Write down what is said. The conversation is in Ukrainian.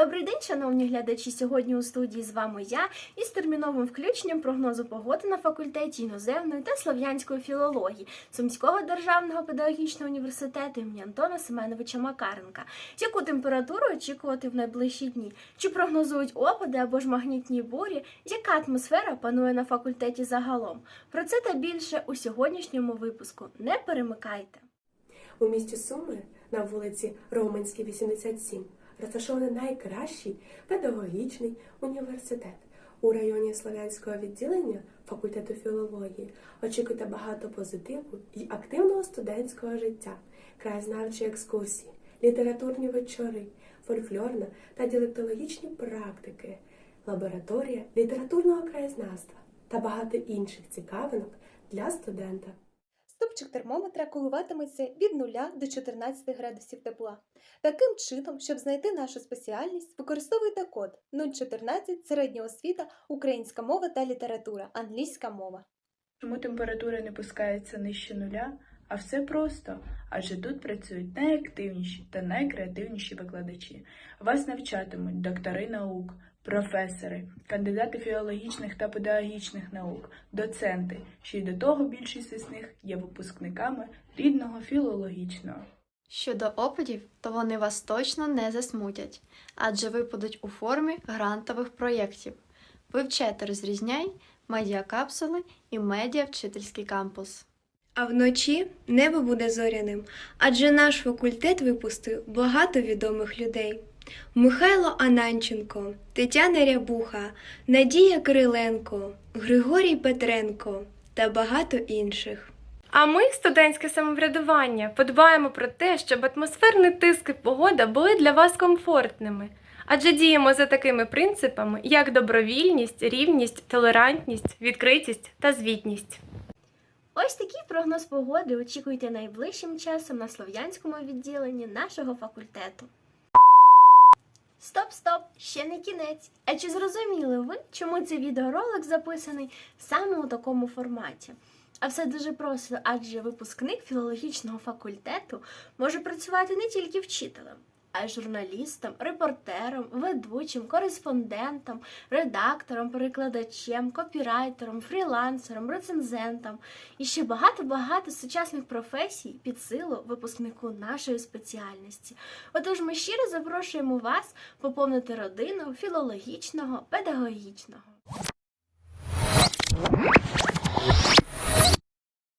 Добрий день, шановні глядачі. Сьогодні у студії з вами я із терміновим включенням прогнозу погоди на факультеті іноземної та слов'янської філології Сумського державного педагогічного університету імені Антона Семеновича Макаренка. Яку температуру очікувати в найближчі дні? Чи прогнозують опади або ж магнітні бурі? Яка атмосфера панує на факультеті загалом? Про це та більше у сьогоднішньому випуску. Не перемикайте. У місті Суми на вулиці Романській, 87 розташований найкращий педагогічний університет. У районі Слов'янського відділення факультету філології очікуйте багато позитиву і активного студентського життя, краєзнавчі екскурсії, літературні вечори, фольклорна та діалектологічні практики, лабораторія літературного краєзнавства та багато інших цікавинок для студента. Стопчик термометра коливатиметься від 0 до 14 градусів тепла. Таким чином, щоб знайти нашу спеціальність, використовуйте код 014 середня освіта, українська мова та література, англійська мова. Чому температура не пускається нижче нуля? А все просто, адже тут працюють найактивніші та найкреативніші викладачі. Вас навчатимуть доктори наук, професори, кандидати філологічних та педагогічних наук, доценти, що й до того більшість із них є випускниками рідного філологічного. Щодо опадів, то вони вас точно не засмутять, адже випадуть у формі грантових проєктів. Вивчайте розрізняй, медіакапсули і медіа-вчительський кампус. А вночі небо буде зоряним, адже наш факультет випустив багато відомих людей. Михайло Ананченко, Тетяна Рябуха, Надія Кириленко, Григорій Петренко та багато інших. А ми, студентське самоврядування, подбаємо про те, щоб атмосферний тиск і погода були для вас комфортними. Адже діємо за такими принципами, як добровільність, рівність, толерантність, відкритість та звітність. Ось такий прогноз погоди очікуйте найближчим часом на слов'янському відділенні нашого факультету. Стоп, стоп, ще не кінець. А чи зрозуміли ви, чому цей відеоролик записаний саме у такому форматі? А все дуже просто, адже випускник філологічного факультету може працювати не тільки вчителем, журналістом, репортером, ведучим, кореспондентом, редактором, перекладачем, копірайтером, фрілансером, рецензентом і ще багато-багато сучасних професій під силу випускнику нашої спеціальності. Отож, ми щиро запрошуємо вас поповнити родину філологічного, педагогічного.